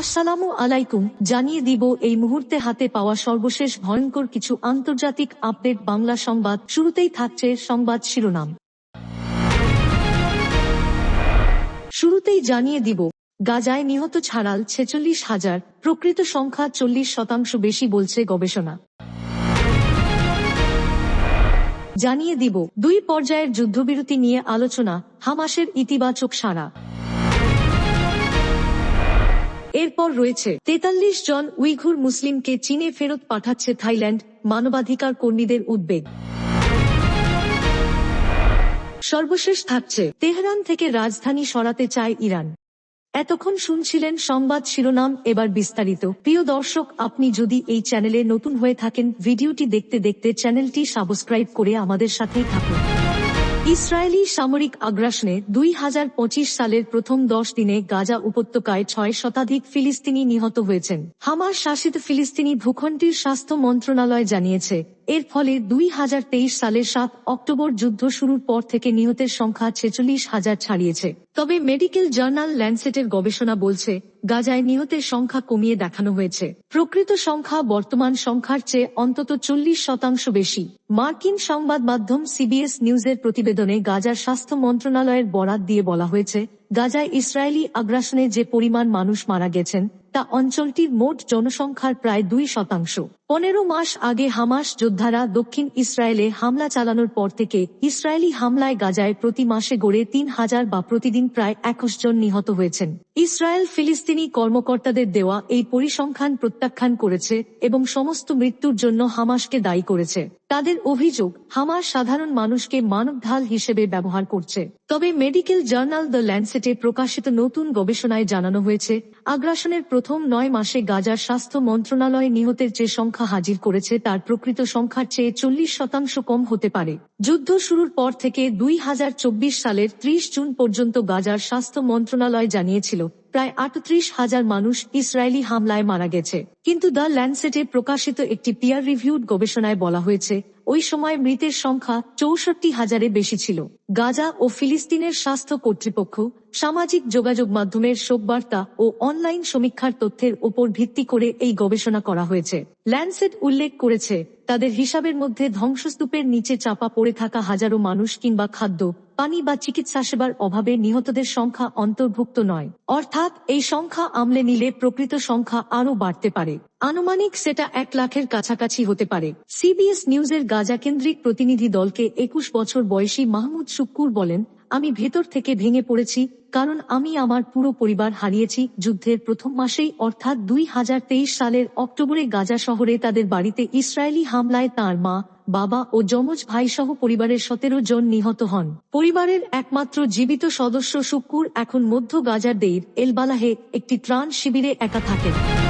আসসালামু আলাইকুম, জানিয়ে দিব এই মুহূর্তে হাতে পাওয়া সর্বশেষ ভয়ঙ্কর কিছু আন্তর্জাতিক আপডেট বাংলা সংবাদ। শুরুতেই থাকছে সংবাদ শিরোনাম। শুরুতেই জানিয়ে দিব, গাজায় নিহত ছাড়াল ছেচল্লিশ হাজার, প্রকৃত সংখ্যা চল্লিশ শতাংশ বেশি বলছে গবেষণা। জানিয়ে দিব, দুই পর্যায়ের যুদ্ধবিরতি নিয়ে আলোচনা, হামাসের ইতিবাচক সাড়া। এরপর রয়েছে, তেতাল্লিশ জন উইঘুর মুসলিমকে চীনে ফেরত পাঠাচ্ছে থাইল্যান্ড মানবাধিকার কর্মীদের উদ্বেগ। সর্বশেষ থাকছে, তেহরান থেকে রাজধানী সরাতে চায় ইরান। এতক্ষণ শুনছিলেন সংবাদ শিরোনাম, এবার বিস্তারিত। প্রিয় দর্শক, আপনি যদি এই চ্যানেলে নতুন হয়ে থাকেন, ভিডিওটি দেখতে দেখতে চ্যানেলটি সাবস্ক্রাইব করে আমাদের সাথেই থাকুন। ইসরায়েলি সামরিক আগ্রাসনে দুই হাজার পঁচিশ সালের প্রথম দশ দিনে গাজা উপত্যকায় ছয় শতাধিক ফিলিস্তিনি নিহত হয়েছেন। হামার শাসিত ফিলিস্তিনি ভূখণ্ডটির স্বাস্থ্য মন্ত্রণালয় জানিয়েছে এর ফলে দুই হাজার তেইশ সালের সাত অক্টোবর যুদ্ধ শুরুর পর থেকে নিহতের সংখ্যা ছেচল্লিশ হাজার ছাড়িয়েছে। তবে মেডিকেল জার্নাল ল্যান্ডসেটের গবেষণা বলছে, গাজায় নিহতের সংখ্যা কমিয়ে দেখানো হয়েছে। প্রকৃত সংখ্যা বর্তমান সংখ্যার চেয়ে অন্তত চল্লিশ শতাংশ বেশি। মার্কিন সংবাদ মাধ্যম সিবিএস নিউজের প্রতিবেদনে গাজার স্বাস্থ্য মন্ত্রণালয়ের বরাত দিয়ে বলা হয়েছে, গাজায় ইসরায়েলি আগ্রাসনে যে পরিমাণ মানুষ মারা গেছেন, তা অঞ্চলটির মোট জনসংখ্যার প্রায় দুই শতাংশ। পনেরো মাস আগে হামাস যোদ্ধারা দক্ষিণ ইসরায়েলে হামলা চালানোর পর থেকে ইসরায়েলি হামলায় গাজায় প্রতি মাসে গড়ে তিন হাজার বা প্রতিদিন প্রায় একুশ জন নিহত হয়েছেন। ইসরায়েল ফিলিস্তিনি কর্মকর্তাদের দেওয়া এই পরিসংখ্যান প্রত্যাখ্যান করেছে এবং সমস্ত মৃত্যুর জন্য হামাসকে দায়ী করেছে। তাদের অভিযোগ, হামাস সাধারণ মানুষকে মানবঢাল হিসেবে ব্যবহার করছে। তবে মেডিকেল জার্নাল দ্য ল্যান্ডসেটে প্রকাশিত নতুন গবেষণায় জানানো হয়েছে, আগ্রাসনের প্রথম নয় মাসে গাজার স্বাস্থ্য মন্ত্রণালয় নিহতের যে সংখ্যা হাজির করেছে, তার প্রকৃত সংখ্যার চেয়ে চল্লিশ শতাংশ কম হতে পারে। যুদ্ধ শুরুর পর থেকে দুই হাজার চব্বিশ সালের ত্রিশ জুন পর্যন্ত গাজার স্বাস্থ্য মন্ত্রণালয় জানিয়েছিল, প্রায় আটত্রিশ হাজার মানুষ ইসরায়েলি হামলায় মারা গেছে। কিন্তু দ্য ল্যান্ডসেটে প্রকাশিত একটি পিয়ার রিভিউড গবেষণায় বলা হয়েছে ওই সময় মৃতের সংখ্যা চৌষট্টি হাজারে বেশি ছিল। গাজা ও ফিলিস্তিনের স্বাস্থ্য কর্তৃপক্ষ, সামাজিক যোগাযোগ মাধ্যমের শোকবার্তা ও অনলাইন সমীক্ষার তথ্যের উপর ভিত্তি করে এই গবেষণা করা হয়েছে। ল্যান্ডসেট উল্লেখ করেছে, তাদের হিসাবের মধ্যে ধ্বংসস্তূপের নিচে চাপা পড়ে থাকা হাজারো মানুষ কিংবা খাদ্য পানি বা চিকিৎসা সেবার অভাবে নিহতদের সংখ্যা অন্তর্ভুক্ত নয়। অর্থাৎ, এই সংখ্যা আমলে নিলে প্রকৃত সংখ্যা আরও বাড়তে পারে। আনুমানিক সেটা এক লাখের কাছাকাছি হতে পারে। সিবিএস নিউজের গাজা কেন্দ্রিক প্রতিনিধি দলকে একুশ বছর বয়সী মাহমুদ শুক্কুর বলেন আমি ভেতর থেকে ভেঙে পড়েছি, কারণ আমি আমার পুরো পরিবার হারিয়েছি। যুদ্ধের প্রথম মাসেই, অর্থাৎ দুই হাজার তেইশ সালের অক্টোবরে গাজা শহরে তাদের বাড়িতে ইসরায়েলি হামলায় তার মা, বাবা ও যমজ ভাই সহ পরিবারের সতেরো জন নিহত হন। পরিবারের একমাত্র জীবিত সদস্য শুক্কুর এখন মধ্য গাজার দেইর, এলবালাহে, একটি ত্রাণ শিবিরে একা থাকেন।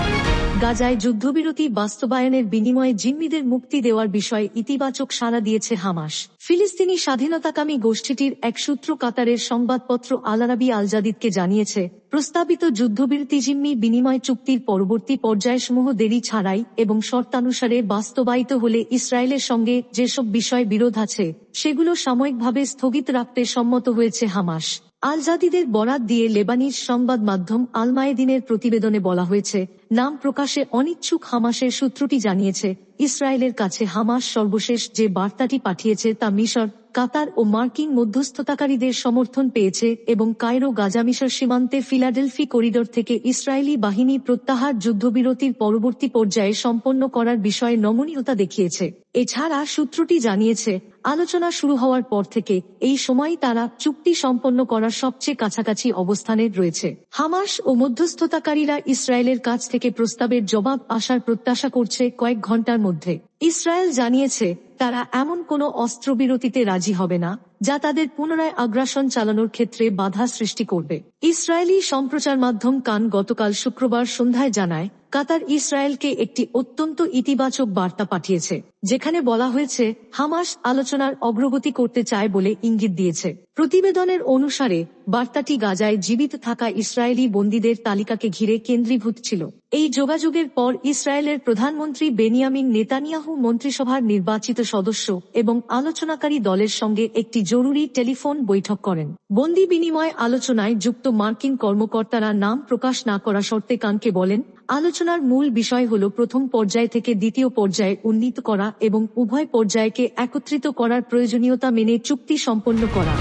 গাজায় যুদ্ধবিরতি বাস্তবায়নের বিনিময়ে জিম্মিদের মুক্তি দেওয়ার বিষয়ে ইতিবাচক সাড়া দিয়েছে হামাস। ফিলিস্তিনি স্বাধীনতাকামী গোষ্ঠীটির এক সূত্র কাতারের সংবাদপত্র আলারাবি আলজাদিদকে জানিয়েছে, প্রস্তাবিত যুদ্ধবিরতি জিম্মি বিনিময় চুক্তির পরবর্তী পর্যায়সমূহ দেরি ছাড়াই এবং শর্তানুসারে বাস্তবায়িত হলে ইসরায়েলের সঙ্গে যেসব বিষয় বিরোধ আছে, সেগুলো সাময়িকভাবে স্থগিত রাখতে সম্মত হয়েছে হামাস। আলজাদিদের বরাত দিয়ে লেবানিজ সংবাদ মাধ্যম আলমায়েদিনের প্রতিবেদনে বলা হয়েছে, নাম প্রকাশে অনিচ্ছুক হামাসের সূত্রটি জানিয়েছে, ইসরায়েলের কাছে হামাস সর্বশেষ যে বার্তাটি পাঠিয়েছে তা মিশর কাতার ও মার্কিন মধ্যস্থতাকারীদের সমর্থন পেয়েছে এবং কায়রো গাজা মিশর সীমান্তে ফিলাডেলফি করিডোর থেকে ইসরায়েলি বাহিনী প্রত্যাহার যুদ্ধবিরতির পরবর্তী পর্যায়ে সম্পন্ন করার বিষয়ে নমনীয়তা দেখিয়েছে। এছাড়া সূত্রটি জানিয়েছে, আলোচনা শুরু হওয়ার পর থেকে এই সময় তারা চুক্তি সম্পন্ন করার সবচেয়ে কাছাকাছি অবস্থানে রয়েছে। হামাস ও মধ্যস্থতাকারীরা ইসরায়েলের কাছ থেকে প্রস্তাবের জবাব আসার প্রত্যাশা করছে কয়েক ঘণ্টার মধ্যে। ইসরায়েল জানিয়েছে তারা এমন কোনো অস্ত্রবিরতিতে রাজি হবে না। যা তাদের পুনরায় আগ্রাসন চালানোর ক্ষেত্রে বাধা সৃষ্টি করবে। ইসরায়েলি সম্প্রচার মাধ্যম কান গতকাল শুক্রবার সন্ধ্যায় জানায়, কাতার ইসরায়েলকে একটি অত্যন্ত ইতিবাচক বার্তা পাঠিয়েছে, যেখানে বলা হয়েছে, হামাস আলোচনার অগ্রগতি করতে চায় বলে ইঙ্গিত দিয়েছে। প্রতিবেদনের অনুসারে, বার্তাটি গাজায় জীবিত থাকা ইসরায়েলি বন্দীদের তালিকাকে ঘিরে কেন্দ্রীভূত ছিল। এই যোগাযোগের পর ইসরায়েলের প্রধানমন্ত্রী বেনিয়ামিন নেতানিয়াহু মন্ত্রিসভার নির্বাচিত সদস্য এবং আলোচনাকারী দলের সঙ্গে একটি জরুরি টেলিফোন বৈঠক করেন। বন্দি বিনিময় আলোচনায় যুক্ত মার্কিন কর্মকর্তারা নাম প্রকাশ না করা শর্তে কানকে বলেন, আলোচনার মূল বিষয় হল প্রথম পর্যায় থেকে দ্বিতীয় পর্যায়ে উন্নীত করা এবং উভয় পর্যায়কে একত্রিত করার প্রয়োজনীয়তা মেনে চুক্তি সম্পন্ন করা।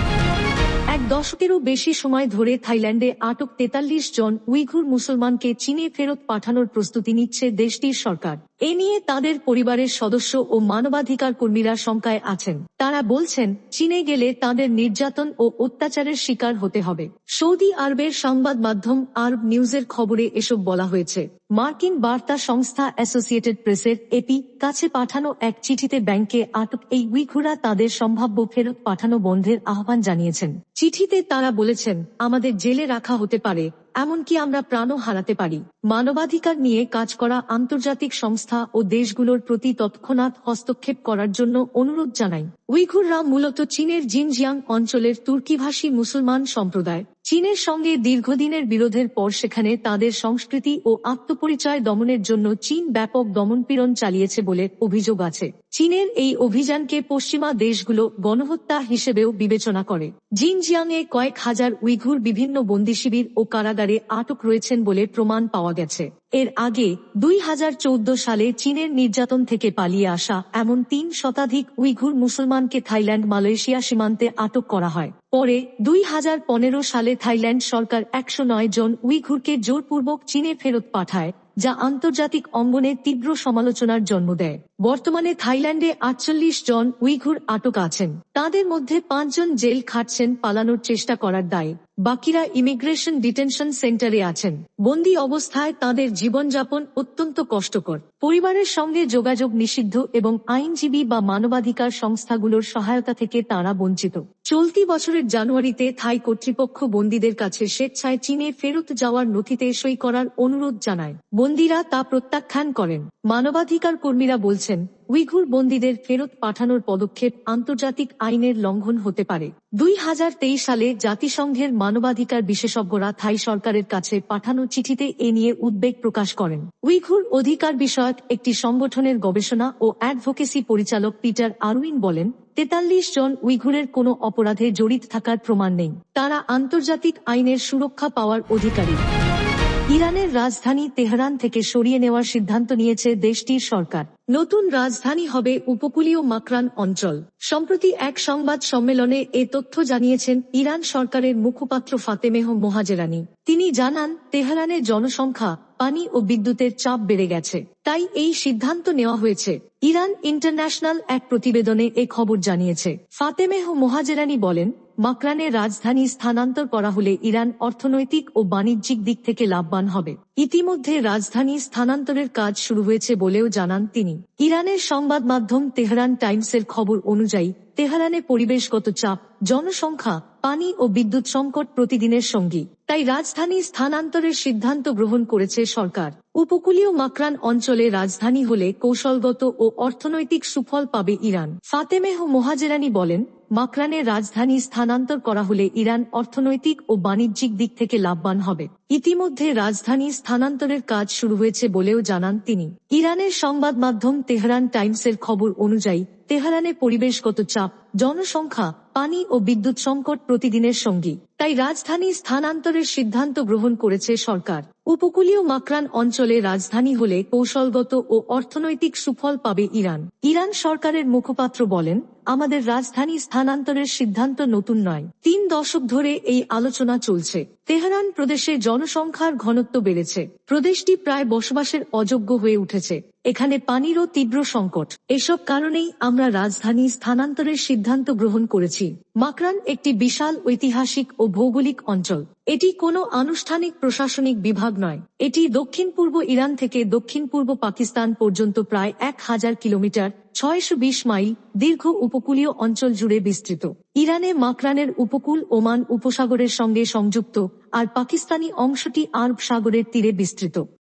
এক দশকেরও বেশি সময় ধরে থাইল্যান্ডে আটক তেতাল্লিশ জন উইঘুর মুসলমানকে চীনে ফেরত পাঠানোর প্রস্তুতি নিচ্ছে দেশটির সরকার। এ নিয়ে তাদের পরিবারের সদস্য ও মানবাধিকার কর্মীরা শঙ্কায় আছেন। তারা বলছেন, চীনে গেলে তাদের নির্যাতন ও অত্যাচারের শিকার হতে হবে। সৌদি আরবের সংবাদ মাধ্যম আরব নিউজের খবরে এসব বলা হয়েছে। মার্কিন বার্তা সংস্থা অ্যাসোসিয়েটেড প্রেসের এপি কাছে পাঠানো এক চিঠিতে ব্যাংকে আটক এই উইঘুরা তাদের সম্ভাব্য ফেরত পাঠানো বন্ধের আহ্বান জানিয়েছেন। চিঠিতে তারা বলেছেন, আমাদের জেলে রাখা হতে পারে, এমনকি আমরা প্রাণও হারাতে পারি। মানবাধিকার নিয়ে কাজ করা আন্তর্জাতিক সংস্থা ও দেশগুলোর প্রতি তৎক্ষণাৎ হস্তক্ষেপ করার জন্য অনুরোধ জানাই। উইঘুররা মূলত চীনের জিনজিয়াং অঞ্চলের তুর্কিভাষী মুসলমান সম্প্রদায়। চীনের সঙ্গে দীর্ঘদিনের বিরোধের পর সেখানে তাদের সংস্কৃতি ও আত্মপরিচয় দমনের জন্য চীন ব্যাপক দমনপীড়ন চালিয়েছে বলে অভিযোগ আছে। চীনের এই অভিযানকে পশ্চিমা দেশগুলো গণহত্যা হিসেবেও বিবেচনা করে। জিনজিয়াংয়ে কয়েক হাজার উইঘুর বিভিন্ন বন্দি শিবির ও কারাগারে আটক রয়েছেন বলে প্রমাণ পাওয়া গেছে। এর আগে দুই হাজার চৌদ্দ সালে চীনের নির্যাতন থেকে পালিয়ে আসা এমন তিন শতাধিক উইঘুর মুসলমানকে থাইল্যান্ড, মালয়েশিয়া সীমান্তে আটক করা হয়। পরে দুই হাজার পনেরো সালে থাইল্যান্ড সরকার একশো নয় জন উইঘুরকে জোরপূর্বক চীনে ফেরত পাঠায়, যা আন্তর্জাতিক অঙ্গনে তীব্র সমালোচনার জন্ম দেয়। বর্তমানে থাইল্যান্ডে আটচল্লিশ জন উইঘুর আটক আছেন। তাদের মধ্যে পাঁচজন জেল খাটছেন পালানোর চেষ্টা করার দায়ে। বাকিরা ইমিগ্রেশন ডিটেনশন সেন্টারে আছেন। বন্দি অবস্থায় তাদের জীবনযাপন অত্যন্ত কষ্টকর। পরিবারের সঙ্গে যোগাযোগ নিষিদ্ধ এবং আইনজীবী বা মানবাধিকার সংস্থাগুলোর সহায়তা থেকে তারা বঞ্চিত। চলতি বছরের জানুয়ারিতে থাই কর্তৃপক্ষ বন্দীদের কাছে স্বেচ্ছায় চীনে ফেরত যাওয়ার নথিতে সই করার অনুরোধ জানায়। বন্দীরা তা প্রত্যাখ্যান করেন। মানবাধিকার কর্মীরা বলছেন উইঘুর বন্দীদের ফেরত পাঠানোর পদক্ষেপ আন্তর্জাতিক আইনের লঙ্ঘন হতে পারে। দুই হাজার তেইশ সালে জাতিসংঘের মানবাধিকার বিশেষজ্ঞরা থাই সরকারের কাছে পাঠানো চিঠিতে এ নিয়ে উদ্বেগ প্রকাশ করেন। উইঘুর অধিকার বিষয়ক একটি সংগঠনের গবেষণা ও অ্যাডভোকেসি পরিচালক পিটার আরউইন বলেন, তেতাল্লিশ জন উইঘুরের কোনো অপরাধে জড়িত থাকার প্রমাণ নেই। তারা আন্তর্জাতিক আইনের সুরক্ষা পাওয়ার অধিকারী। ইরানের রাজধানী তেহরান থেকে সরিয়ে নেওয়ার সিদ্ধান্ত নিয়েছে দেশটির সরকার। নতুন রাজধানী হবে উপকূলীয় মাকরান অঞ্চল। সম্প্রতি এক সংবাদ সম্মেলনে এ তথ্য জানিয়েছেন ইরান সরকারের মুখপাত্র ফাতেমেহ মোহাজেরানি। তিনি জানান, তেহরানের জনসংখ্যা, পানি ও বিদ্যুতের চাপ বেড়ে গেছে। তাই এই সিদ্ধান্ত নেওয়া হয়েছে। ইরান ইন্টারন্যাশনাল এক প্রতিবেদনে এ খবর জানিয়েছে। ফাতেমেহ মোহাজেরানি বলেন মাকরানের রাজধানী স্থানান্তর করা হলে ইরান অর্থনৈতিক ও বাণিজ্যিক দিক থেকে লাভবান হবে। ইতিমধ্যে রাজধানী স্থানান্তরের কাজ শুরু হয়েছে বলেও জানান তিনি। ইরানের সংবাদ মাধ্যম তেহরান টাইমসের খবর অনুযায়ী, তেহরানে পরিবেশগত চাপ, জনসংখ্যা, পানি ও বিদ্যুৎ সংকট প্রতিদিনের সঙ্গী। তাই রাজধানী স্থানান্তরের সিদ্ধান্ত গ্রহণ করেছে সরকার। উপকূলীয় মাকরান অঞ্চলে রাজধানী হলে কৌশলগত ও অর্থনৈতিক সুফল পাবে ইরান। ফাতেমেহ মোহাজেরানি বলেন মাকরানের রাজধানী স্থানান্তর করা হলে ইরান অর্থনৈতিক ও বাণিজ্যিক দিক থেকে লাভবান হবে। ইতিমধ্যে রাজধানী স্থানান্তরের কাজ শুরু হয়েছে বলেও জানান তিনি। ইরানের সংবাদ মাধ্যম তেহরান টাইমসের খবর অনুযায়ী তেহরানে পরিবেশগত চাপ জনসংখ্যা, পানি ও বিদ্যুৎ সংকট প্রতিদিনের সঙ্গী। তাই রাজধানী স্থানান্তরের সিদ্ধান্ত গ্রহণ করেছে সরকার। উপকূলীয় মাকরান অঞ্চলে রাজধানী হলে কৌশলগত ও অর্থনৈতিক সুফল পাবে ইরান। ইরান সরকারের মুখপাত্র বলেন, আমাদের রাজধানী স্থানান্তরের সিদ্ধান্ত নতুন নয়। তিন দশক ধরে এই আলোচনা চলছে। তেহরান প্রদেশে জনসংখ্যার ঘনত্ব বেড়েছে। প্রদেশটি প্রায় বসবাসের অযোগ্য হয়ে উঠেছে। এখানে পানিরও তীব্র সংকট। এসব কারণেই আমরা রাজধানী স্থানান্তরের সিদ্ধান্ত গ্রহণ করেছি। মাকরান একটি বিশাল ঐতিহাসিক ও ভৌগোলিক অঞ্চল। এটি কোনো আনুষ্ঠানিক প্রশাসনিক বিভাগ নয়। এটি দক্ষিণ পূর্ব ইরান থেকে দক্ষিণ পূর্ব পাকিস্তান পর্যন্ত প্রায় এক হাজার কিলোমিটার, ছয়শো বিশ মাইল দীর্ঘ উপকূলীয় অঞ্চল জুড়ে বিস্তৃত। ইরানে মাকরানের উপকূল ওমান উপসাগরের সঙ্গে সংযুক্ত, আর পাকিস্তানি অংশটি আরব সাগরের তীরে বিস্তৃত।